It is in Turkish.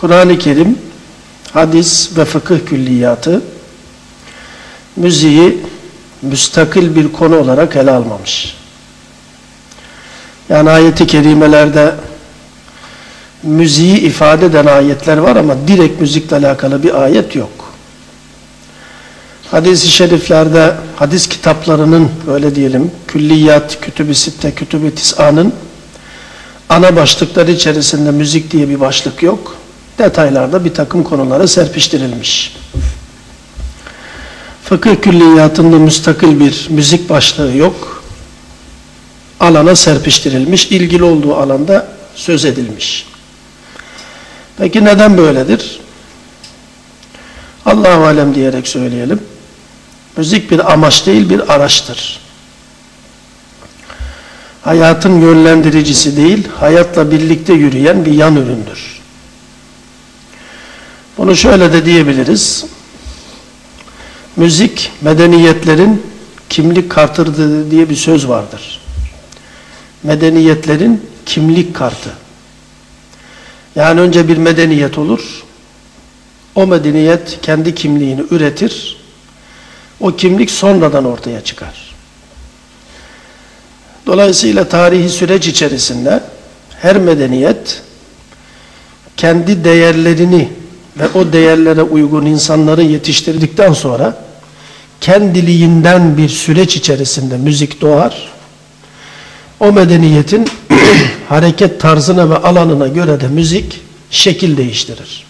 Kur'an-ı Kerim, hadis ve fıkıh külliyatı müziği müstakil bir konu olarak ele almamış. Yani ayeti kerimelerde müziği ifade eden ayetler var ama direkt müzikle alakalı bir ayet yok. Hadis-i şeriflerde, hadis kitaplarının öyle diyelim, külliyat, kütüb-i sitte, kütüb-i tis'anın ana başlıkları içerisinde müzik diye bir başlık yok. Detaylarda bir takım konulara serpiştirilmiş. Fıkıh külliyatında müstakil bir müzik başlığı yok. Alana serpiştirilmiş, ilgili olduğu alanda söz edilmiş. Peki neden böyledir? Allahu alem diyerek söyleyelim. Müzik bir amaç değil bir araçtır. Hayatın yönlendiricisi değil, hayatla birlikte yürüyen bir yan üründür. Bunu şöyle de diyebiliriz. Müzik medeniyetlerin kimlik kartıdır diye bir söz vardır. Medeniyetlerin kimlik kartı. Yani önce bir medeniyet olur. O medeniyet kendi kimliğini üretir. O kimlik sonradan ortaya çıkar. Dolayısıyla tarihi süreç içerisinde her medeniyet kendi değerlerini ve o değerlere uygun insanları yetiştirdikten sonra kendiliğinden bir süreç içerisinde müzik doğar. O medeniyetin hareket tarzına ve alanına göre de müzik şekil değiştirir.